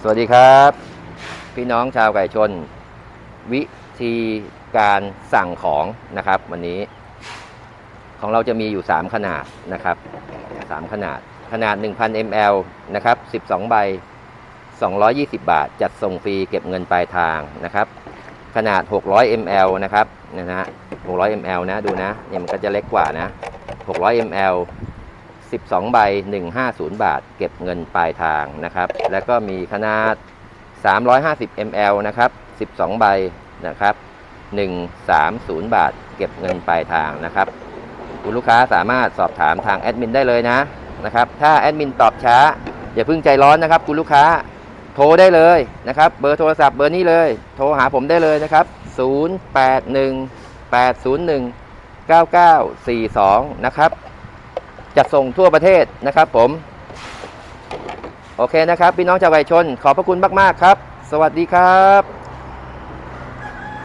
สวัสดีครับ พี่น้องชาวไก่ชน วิธีการสั่งของนะครับ วันนี้ ของเราจะมีอยู่ 3 ขนาดนะครับ 3 ขนาดขนาด 1,000 ml นะครับ 12 ใบ 220 บาท จัดส่งฟรีเก็บเงินปลายทางนะครับ ขนาด 600 ml นะครับนะฮะ600 ml นะดูนะเนี่ยมันก็จะเล็กกว่านะ 600 ml 12 ใบ 150 บาท เก็บเงินปลายทางนะครับ แล้วก็มีขนาด 350 ml นะครับ 12 ใบนะครับ 130 บาท เก็บเงินปลายทางนะครับคุณลูกค้าสามารถสอบถามทางแอดมินได้เลยนะนะครับ ถ้าแอดมินตอบช้า อย่าเพิ่งใจร้อนนะครับ คุณลูกค้าโทรได้เลยนะครับ เบอร์โทรศัพท์เบอร์นี้เลย โทรหาผมได้เลยนะครับ 081 801 9942 นะครับ จัดส่งทั่วประเทศนะครับผม โอเคนะครับ พี่น้องชาวไวชน ขอบพระคุณมาก ๆ ครับ สวัสดีครับ